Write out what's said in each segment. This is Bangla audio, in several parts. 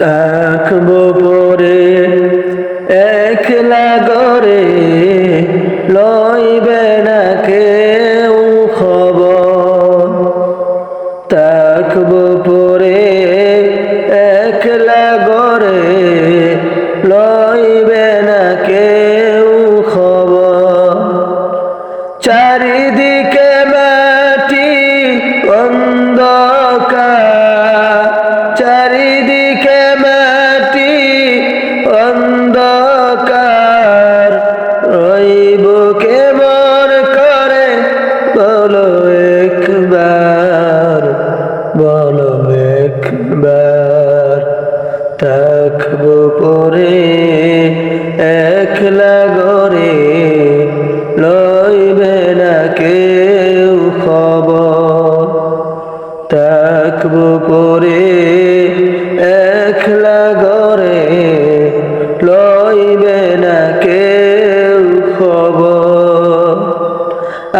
থাকব পরে একলা গরে লইবে না কেউ খবর। থাকব পরে একলা গরে লইবে না কেউ খবর। চারিদিকে রইব কেমন করে, বলো একবার বলো একবার। থাকব পরে, একলা গরে লইবে না কেউ খবর। থাকব পরে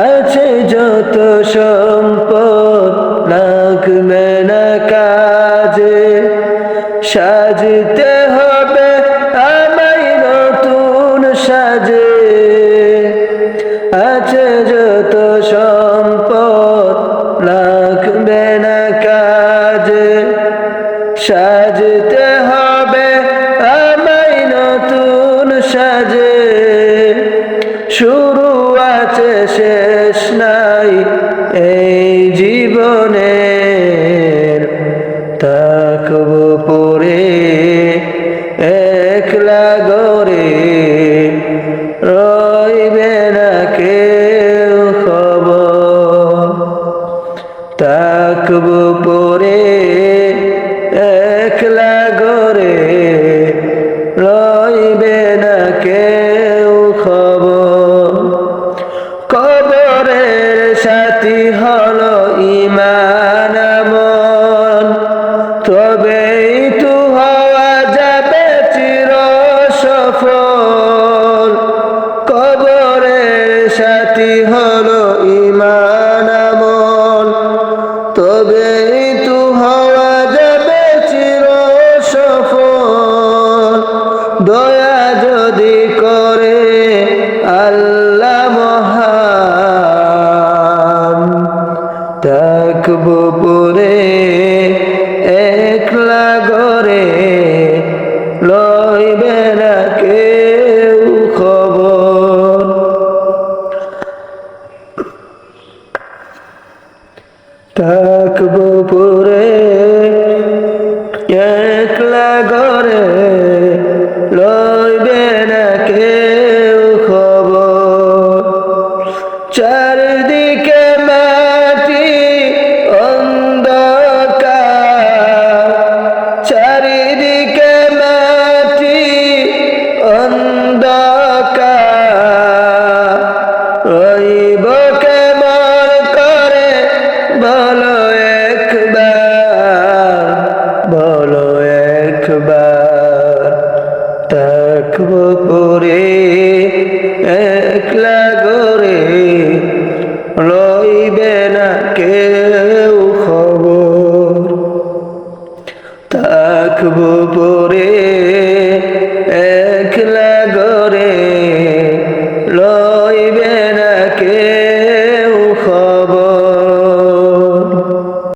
আছে যত সম্পদ, লাগবে না কাজে। সাজতে হবে আমায় নতুন সাজে। আছে যত সম্পদ, লাগবে না কাজে। সাজতে শুরু আছে, শেষ নাই এই জীবনের। থাকব পরে, একলা গরে রইবে না কেউ খবর। থাকব পরে, একলা গরে রইবে না কেউ খবর। সাথী হলো থাকব খবর থাকব পরে